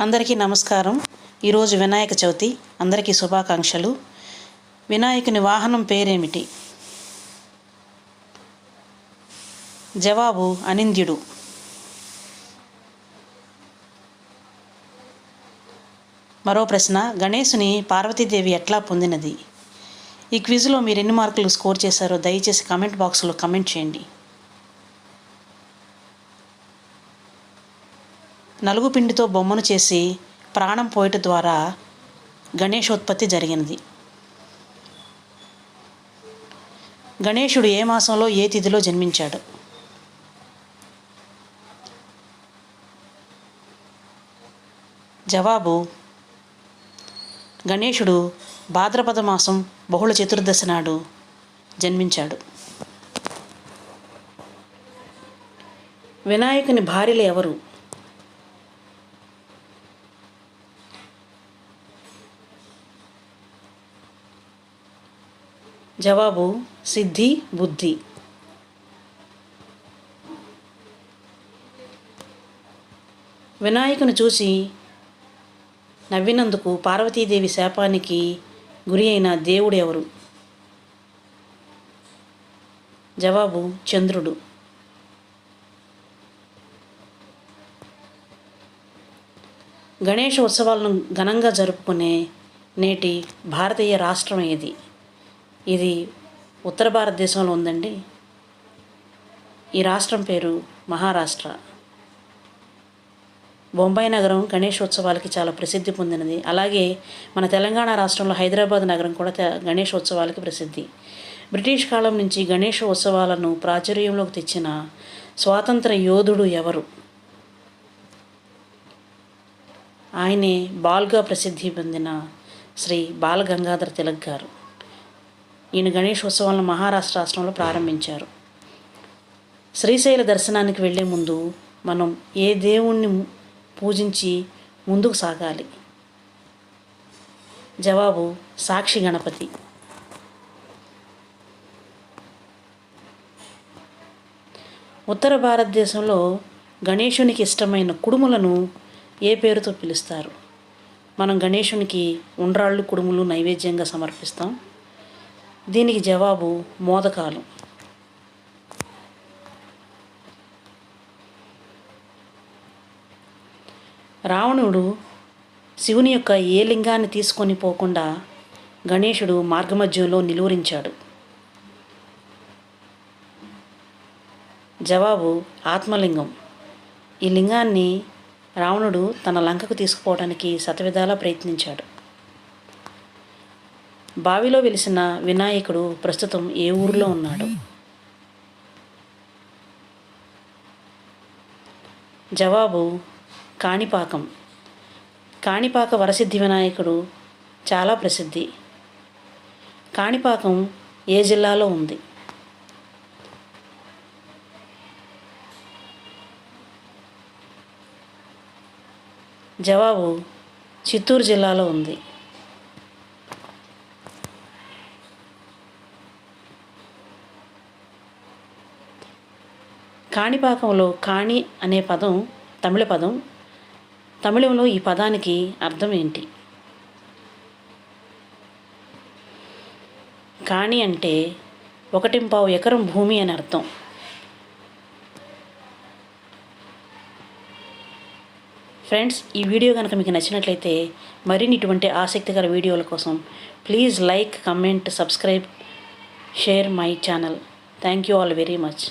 అందరికీ నమస్కారం. ఈరోజు వినాయక చవితి. అందరికీ శుభాకాంక్షలు. వినాయకుని వాహనం పేరేమిటి? జవాబు అనింద్యుడు. మరో ప్రశ్న గణేశుని పార్వతీదేవి ఎట్లా పొందినది? ఈ క్విజ్లో మీరు ఎన్ని మార్కులు స్కోర్ చేశారో దయచేసి కామెంట్ బాక్స్లో కమెంట్ చేయండి. నలుగు పిండితో బొమ్మను చేసి ప్రాణం పోయట ద్వారా గణేశోత్పత్తి జరిగినది. గణేశుడు ఏ మాసంలో ఏ తిథిలో జన్మించాడు? జవాబు గణేశుడు భాద్రపద మాసం బహుళ చతుర్దశి నాడు జన్మించాడు. వినాయకుని భార్యలు ఎవరు? జవాబు సిద్ధి బుద్ధి. వినాయకుని చూసి నవ్వినందుకు పార్వతీదేవి శాపానికి గురి అయిన దేవుడు ఎవరు? జవాబు చంద్రుడు. గణేష ఉత్సవాలను ఘనంగా జరుపుకునే నేటి భారతీయ రాష్ట్రం ఏది? ఇది ఉత్తర భారతదేశంలో ఉందండి. ఈ రాష్ట్రం పేరు మహారాష్ట్ర. బొంబాయి నగరం గణేషోత్సవాలకి చాలా ప్రసిద్ధి పొందినది. అలాగే మన తెలంగాణ రాష్ట్రంలో హైదరాబాద్ నగరం కూడా గణేష్ గణేషోత్సవాలకి ప్రసిద్ధి. బ్రిటిష్ కాలం నుంచి గణేష ఉత్సవాలను ప్రాచుర్యంలోకి తెచ్చిన స్వాతంత్ర యోధుడు ఎవరు? ఆయనే బాల్గా ప్రసిద్ధి పొందిన శ్రీ బాలగంగాధర తిలక్ గారు. ఈయన గణేష్ ఉత్సవాలను మహారాష్ట్ర రాష్ట్రంలో ప్రారంభించారు. శ్రీశైల దర్శనానికి వెళ్ళే ముందు మనం ఏ దేవుణ్ణి పూజించి ముందుకు సాగాలి? జవాబు సాక్షి గణపతి. ఉత్తర భారతదేశంలో గణేశునికి ఇష్టమైన కుడుములను ఏ పేరుతో పిలుస్తారు? మనం గణేశునికి ఉండ్రాళ్ళు కుడుములు నైవేద్యంగా సమర్పిస్తాం. దీనికి జవాబు మోదకాలు. రావణుడు శివుని యొక్క ఏ లింగాన్ని తీసుకొని పోకుండా గణేశుడు మార్గమధ్యంలో నిలువరించాడు. జవాబు ఆత్మలింగం. ఈ లింగాన్ని రావణుడు తన లంకకు తీసుకుపోవడానికి శతవిధాలా ప్రయత్నించాడు. బావిలో వెలిసిన వినాయకుడు ప్రస్తుతం ఏ ఊరిలో ఉన్నాడు? జవాబు కాణిపాకం. కాణిపాక వరసిద్ధి వినాయకుడు చాలా ప్రసిద్ధి. కాణిపాకం ఏ జిల్లాలో ఉంది? జవాబు చిత్తూరు జిల్లాలో ఉంది. కాణిపాకంలో కాణి అనే పదం తమిళ పదం. తమిళంలో ఈ పదానికి అర్థం ఏంటి? కాణి అంటే ఒకటింపావు ఎకరం భూమి అని అర్థం. ఫ్రెండ్స్ ఈ వీడియో కనుక మీకు నచ్చినట్లయితే మరిన్ని ఇటువంటి ఆసక్తికర వీడియోల కోసం please like comment subscribe share my channel. Thank you all very much.